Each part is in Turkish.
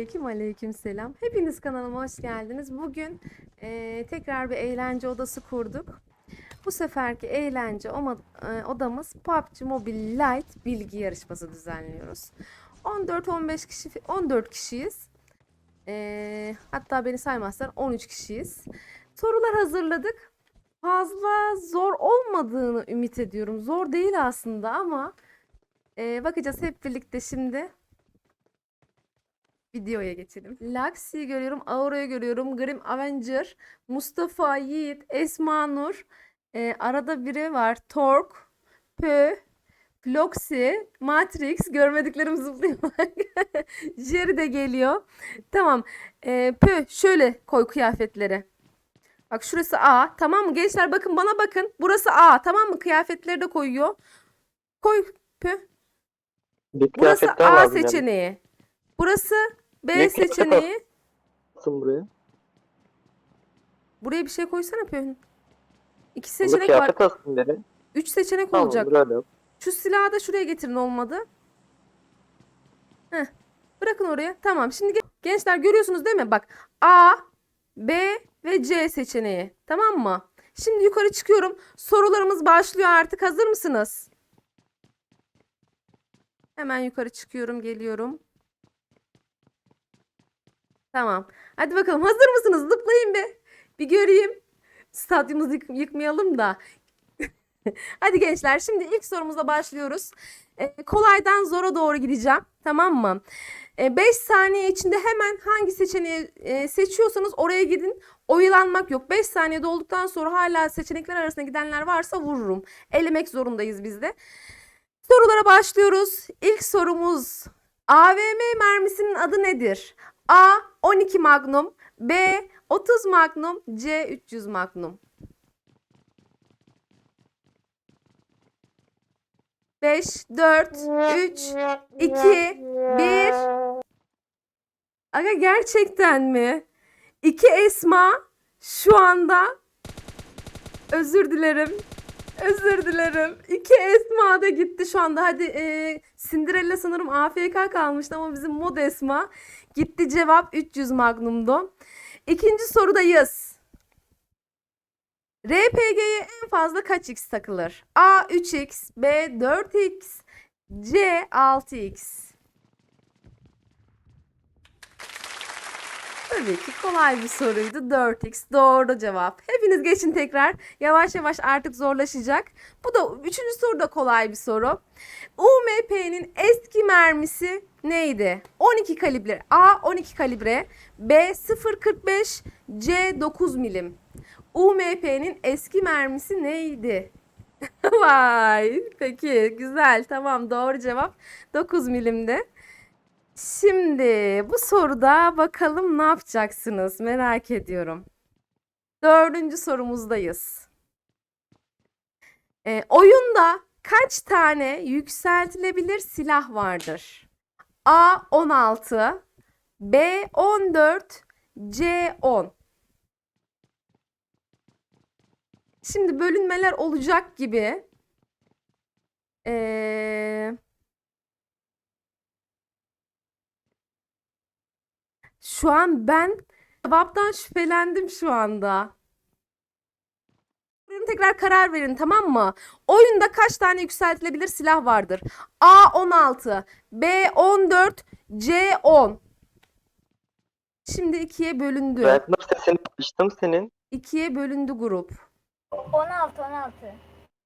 aleyküm, aleyküm selam. Hepiniz kanalıma hoş geldiniz. Bugün eee, tekrar bir eğlence odası kurduk. Bu seferki eğlence e, odamız PUBG Mobile Lite bilgi yarışması düzenliyoruz. 14-15 kişi, 14 kişiyiz. Eee, hatta beni saymazsan 13 kişiyiz. Sorular hazırladık. Fazla zor olmadığını ümit ediyorum. Zor değil aslında ama eee, bakacağız hep birlikte şimdi. Videoya geçelim. Laxi'yi görüyorum, Aura'yı görüyorum, Grim Avenger, Mustafa, Yiğit, Esma Nur, e, arada biri var, Tork, Pö, Floxy, Matrix, görmediklerim zıplıyor. Jerry de geliyor. Tamam, e, Pö şöyle koy kıyafetleri. Bak şurası A, tamam mı? Gençler bakın bana bakın. Burası A, tamam mı? Kıyafetleri de koyuyor. Koy Pö. Bir Burası A seçeneği. Burası B Ne seçeneği. Nasıl buraya? Buraya bir şey koysana Pöhün. İki seçenek var. dedi. Üç seçenek Tamam olacak. Şu silahı da şuraya getirin olmadı. Heh. Bırakın oraya. Tamam. Şimdi ge- gençler görüyorsunuz değil mi? Bak A, B ve C seçeneği. Tamam mı? Şimdi yukarı çıkıyorum. Sorularımız başlıyor artık. Hazır mısınız? Hemen yukarı çıkıyorum, geliyorum. Tamam. Hadi bakalım. Hazır mısınız? Zıplayın bir. Bir göreyim. Stadyumuzu yık- yıkmayalım da. Hadi gençler şimdi ilk sorumuza başlıyoruz. Ee, kolaydan zora doğru gideceğim. Tamam mı? 5 saniye içinde hemen hangi seçeneği e, seçiyorsanız oraya gidin. Oyalanmak yok. 5 saniye dolduktan sonra hala seçenekler arasında gidenler varsa vururum. Elemek zorundayız biz de. Sorulara başlıyoruz. İlk sorumuz AVM mermisinin adı nedir? A 12 Magnum, B 30 Magnum, C 300 Magnum. 5, 4, 3, 2, 1. Aga gerçekten mi? İki Esma şu anda özür dilerim. Özür dilerim. İki Esma da gitti şu anda. Hadi e, Cinderella sanırım AFK kalmıştı ama bizim mod Esma. Gitti cevap 300 Magnum'du. İkinci sorudayız. RPG'ye en fazla kaç x takılır? A 3x, B 4x, C 6x. Tabii ki kolay bir soruydu. 4x doğru cevap. Hepiniz geçin tekrar. Yavaş yavaş artık zorlaşacak. Bu da üçüncü soru da kolay bir soru. UMP'nin eski mermisi neydi? 12 kalibre. A 12 kalibre, B 0.45, C 9 milim. UMP'nin eski mermisi neydi? Vay. Peki güzel. Tamam doğru cevap 9 milimdi. Şimdi bu soruda bakalım ne yapacaksınız merak ediyorum. Dördüncü sorumuzdayız. Ee, oyunda kaç tane yükseltilebilir silah vardır? A 16, B 14, C 10. Şimdi bölünmeler olacak gibi. Ee, şu an ben cevaptan şüphelendim şu anda. Buyurun Tekrar karar verin tamam mı? Oyunda kaç tane yükseltilebilir silah vardır? A 16, B 14, C 10. Şimdi ikiye bölündü. Öğretmen sesini açtım senin. İkiye bölündü grup. 16 16.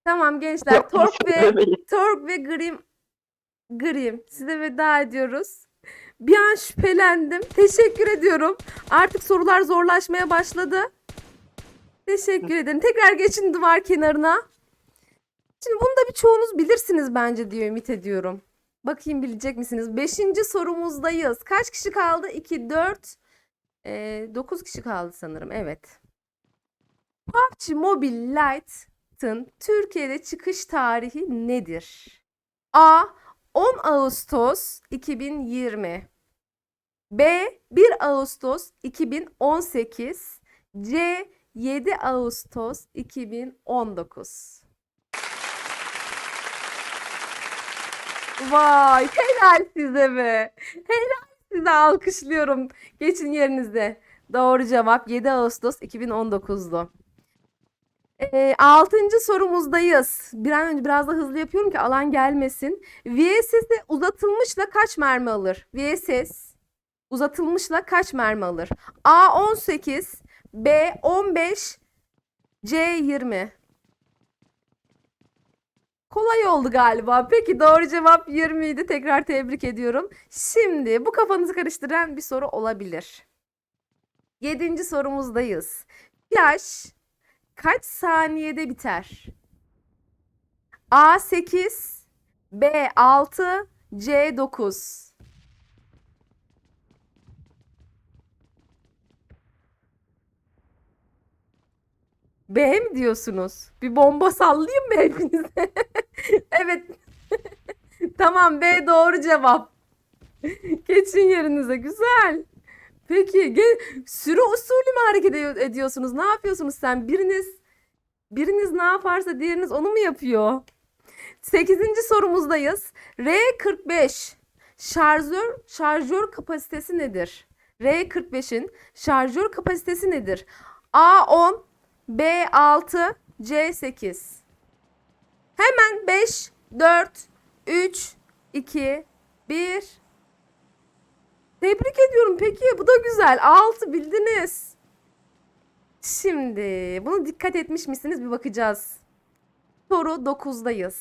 Tamam gençler. Tork ve söylemeyin. Tork ve Grim Grim size veda ediyoruz. Bir an şüphelendim. Teşekkür ediyorum. Artık sorular zorlaşmaya başladı. Teşekkür ederim. Tekrar geçin duvar kenarına. Şimdi bunu da birçoğunuz bilirsiniz bence diye ümit ediyorum. Bakayım bilecek misiniz? Beşinci sorumuzdayız. Kaç kişi kaldı? 2, 4, 9 kişi kaldı sanırım. Evet. PUBG Mobile Lite'ın Türkiye'de çıkış tarihi nedir? A. 10 Ağustos 2020 B. 1 Ağustos 2018 C. 7 Ağustos 2019 Vay helal size be. Helal Sizi alkışlıyorum. Geçin yerinize. Doğru cevap 7 Ağustos 2019'du. Ee, altıncı sorumuzdayız. Bir an önce biraz da hızlı yapıyorum ki alan gelmesin. VSS uzatılmışla kaç mermi alır? VSS uzatılmışla kaç mermi alır? A 18, B 15, C 20. Kolay oldu galiba. Peki doğru cevap 20 idi. Tekrar tebrik ediyorum. Şimdi bu kafanızı karıştıran bir soru olabilir. Yedinci sorumuzdayız. Flash kaç saniyede biter? A 8, B 6, C 9. B mi diyorsunuz? Bir bomba sallayayım mı hepinize? Evet. Tamam B doğru cevap. Geçin yerinize. Güzel. Peki ge- sürü usulü mü hareket ed- ediyorsunuz? Ne yapıyorsunuz sen? Biriniz biriniz ne yaparsa diğeriniz onu mu yapıyor? Sekizinci sorumuzdayız. R45 şarjör şarjör kapasitesi nedir? R45'in şarjör kapasitesi nedir? A10, B6, C8. Hemen 5, 4, 3, 2, 1. Tebrik ediyorum. Peki bu da güzel. 6 bildiniz. Şimdi bunu dikkat etmiş misiniz bir bakacağız. Soru 9'dayız.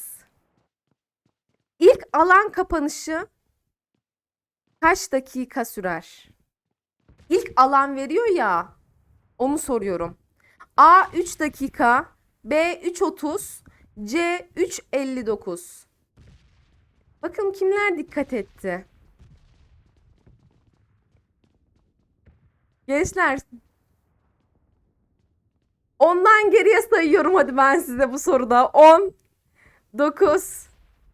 İlk alan kapanışı kaç dakika sürer? İlk alan veriyor ya. Onu soruyorum. A 3 dakika, B 3.30, C 3.59. Bakın kimler dikkat etti? Gençler Ondan geriye sayıyorum hadi ben size bu soruda. 10, 9,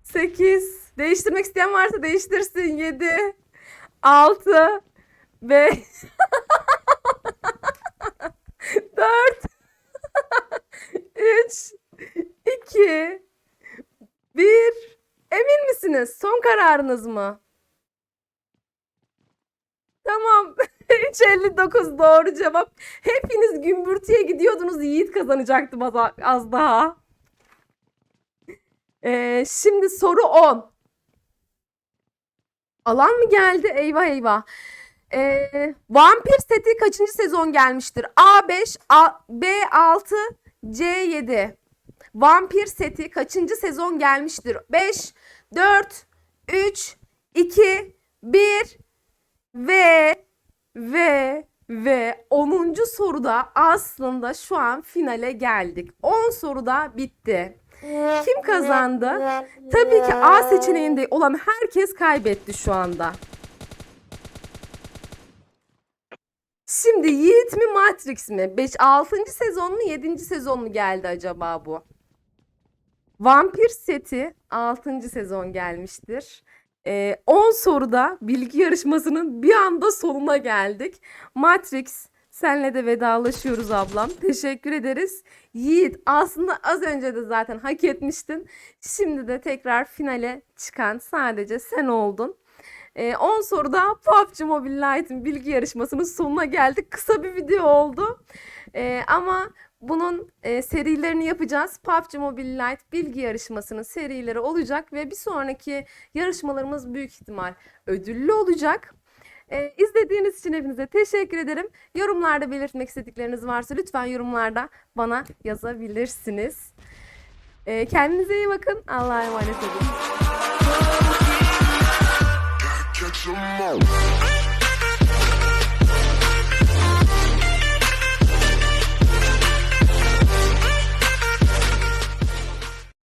8, değiştirmek isteyen varsa değiştirsin. 7, 6, 5, 4, 3, 2, 1. Emin misiniz? Son kararınız mı? Tamam. 3.59 doğru cevap. Hepiniz gümbürtüye gidiyordunuz. Yiğit kazanacaktım az, az daha. Ee, şimdi soru 10. Alan mı geldi? Eyvah eyvah. Ee, Vampir seti kaçıncı sezon gelmiştir? A5, A, B6, C7. Vampir seti kaçıncı sezon gelmiştir? 5, 4, 3, 2, 1 ve ve ve 10. soruda aslında şu an finale geldik. 10 soruda bitti. Kim kazandı? Tabii ki A seçeneğinde olan herkes kaybetti şu anda. Şimdi Yiğit mi Matrix mi? 5 6. sezon mu 7. sezon mu geldi acaba bu? Vampir seti 6. sezon gelmiştir. Ee, 10 soruda bilgi yarışmasının bir anda sonuna geldik. Matrix senle de vedalaşıyoruz ablam. Teşekkür ederiz. Yiğit aslında az önce de zaten hak etmiştin. Şimdi de tekrar finale çıkan sadece sen oldun. Ee, 10 soruda PUBG Mobile Lite'ın bilgi yarışmasının sonuna geldik. Kısa bir video oldu. Ee, ama bunun e, serilerini yapacağız. PUBG Mobile Lite bilgi yarışmasının serileri olacak ve bir sonraki yarışmalarımız büyük ihtimal ödüllü olacak. Ee, izlediğiniz için hepinize teşekkür ederim. Yorumlarda belirtmek istedikleriniz varsa lütfen yorumlarda bana yazabilirsiniz. Ee, kendinize iyi bakın. Allah'a emanet olun.